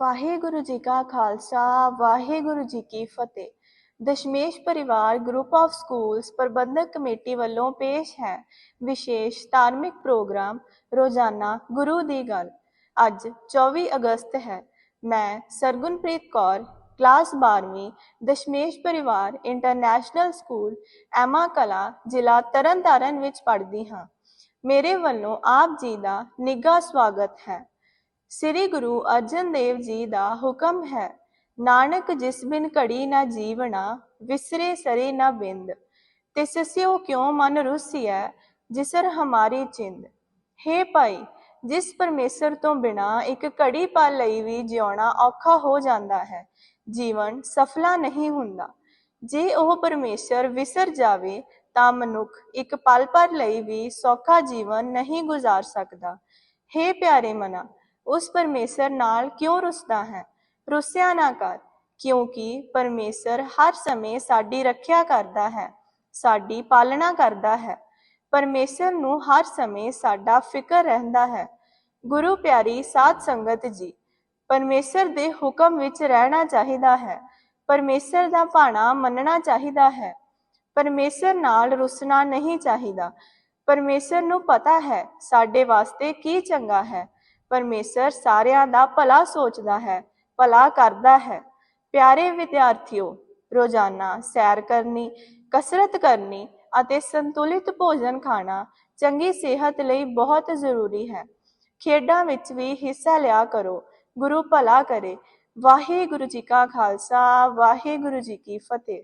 ਵਾਹਿਗੁਰੂ ਜੀ ਕਾ ਖਾਲਸਾ, ਵਾਹਿਗੁਰੂ ਜੀ ਕੀ ਫਤਿਹ। Dashmesh Parivar group of schools Parbandhak committee ਵੱਲੋਂ ਪੇਸ਼ ਹੈ ਵਿਸ਼ੇਸ਼ ਧਾਰਮਿਕ ਪ੍ਰੋਗਰਾਮ ਰੋਜ਼ਾਨਾ ਗੁਰੂ ਦੀ ਗੱਲ। ਅੱਜ 24 ਅਗਸਤ ਹੈ। ਮੈਂ ਸਰਗੁਣਪ੍ਰੀਤ ਕੌਰ, ਕਲਾਸ 12ਵੀਂ Dashmesh Parivar international school, Emma ਕਲਾ, ਜ਼ਿਲ੍ਹਾ ਤਰਨਤਾਰਨ ਵਿੱਚ ਪੜ੍ਹਦੀ ਹਾਂ। ਮੇਰੇ ਵੱਲੋਂ ਆਪ ਜੀ ਦਾ ਨਿੱਘਾ ਸਵਾਗਤ ਹੈ। ਸ੍ਰੀ ਗੁਰੂ ਅਰਜਨ ਦੇਵ ਜੀ ਦਾ ਹੁਕਮ ਹੈ, ਨਾਨਕ ਜਿਸ ਬਿਨ ਘੜੀ ਨਾ ਜੀਵਣਾ, ਵਿਸਰੇ ਸਰੇ ਨਾ ਬਿੰਦ। ਤਿਸ ਸਿਓ ਕਿਉ ਮਨ ਰੁਸੀਐ, ਜਿਸਰ ਹਮਾਰੀ ਚਿੰਦ। ਹੇ ਭਾਈ, ਜਿਸ ਪਰਮੇਸ਼ਰ ਤੋਂ ਬਿਨਾ ਇੱਕ ਘੜੀ ਪਲ ਲਈ ਵੀ ਜਿਉਣਾ ਔਖਾ ਹੋ ਜਾਂਦਾ ਹੈ, ਜੀਵਨ ਸਫਲਾ ਨਹੀਂ ਹੁੰਦਾ। ਜੇ ਉਹ ਪਰਮੇਸ਼ਰ ਵਿਸਰ ਜਾਵੇ, ਤਾਂ ਮਨੁੱਖ ਇੱਕ ਪਲ ਭਰ ਲਈ ਵੀ ਸੌਖਾ ਜੀਵਨ ਨਹੀਂ ਗੁਜ਼ਾਰ ਸਕਦਾ। ਹੇ ਪਿਆਰੇ ਮਨਾ ਉਸ ਪਰਮੇਸ਼ਰ ਨਾਲ ਕਿਉਂ ਰੁੱਸਦਾ ਹੈ? ਰੁੱਸਿਆ ਨਾ ਕਰ, ਕਿਉਂਕਿ ਪਰਮੇਸ਼ਰ ਹਰ ਸਮੇਂ ਸਾਡੀ ਰੱਖਿਆ ਕਰਦਾ ਹੈ, ਸਾਡੀ ਪਾਲਣਾ ਕਰਦਾ ਹੈ। ਪਰਮੇਸ਼ਰ ਨੂੰ ਹਰ ਸਮੇਂ ਸਾਡਾ ਫਿਕਰ ਰਹਿੰਦਾ ਹੈ। ਗੁਰੂ ਪਿਆਰੀ ਸਾਧ ਸੰਗਤ ਜੀ, ਪਰਮੇਸ਼ਰ ਦੇ ਹੁਕਮ ਵਿੱਚ ਰਹਿਣਾ ਚਾਹੀਦਾ ਹੈ। ਪਰਮੇਸ਼ਰ ਦਾ ਭਾਣਾ ਮੰਨਣਾ ਚਾਹੀਦਾ ਹੈ। ਪਰਮੇਸ਼ਰ ਨਾਲ ਰੁੱਸਣਾ ਨਹੀਂ ਚਾਹੀਦਾ। ਪਰਮੇਸ਼ਰ ਨੂੰ ਪਤਾ ਹੈ ਸਾਡੇ ਵਾਸਤੇ ਕੀ ਚੰਗਾ ਹੈ। ਪਰਮੇਸ਼ਰ ਸਾਰਿਆਂ ਦਾ ਭਲਾ ਸੋਚਦਾ ਹੈ, ਭਲਾ ਕਰਦਾ ਹੈ। ਪਿਆਰੇ ਵਿਦਿਆਰਥੀਓ, ਰੋਜ਼ਾਨਾ ਸੈਰ ਕਰਨੀ, ਕਸਰਤ ਕਰਨੀ ਅਤੇ ਸੰਤੁਲਿਤ ਭੋਜਨ ਖਾਣਾ ਚੰਗੀ ਸਿਹਤ ਲਈ ਬਹੁਤ ਜ਼ਰੂਰੀ ਹੈ। ਖੇਡਾਂ ਵਿੱਚ ਵੀ ਹਿੱਸਾ ਲਿਆ ਕਰੋ, ਗੁਰੂ ਭਲਾ ਕਰੇ। ਵਾਹਿਗੁਰੂ ਜੀ ਕਾ ਖਾਲਸਾ, ਵਾਹਿਗੁਰੂ ਜੀ ਕੀ ਫਤਿਹ।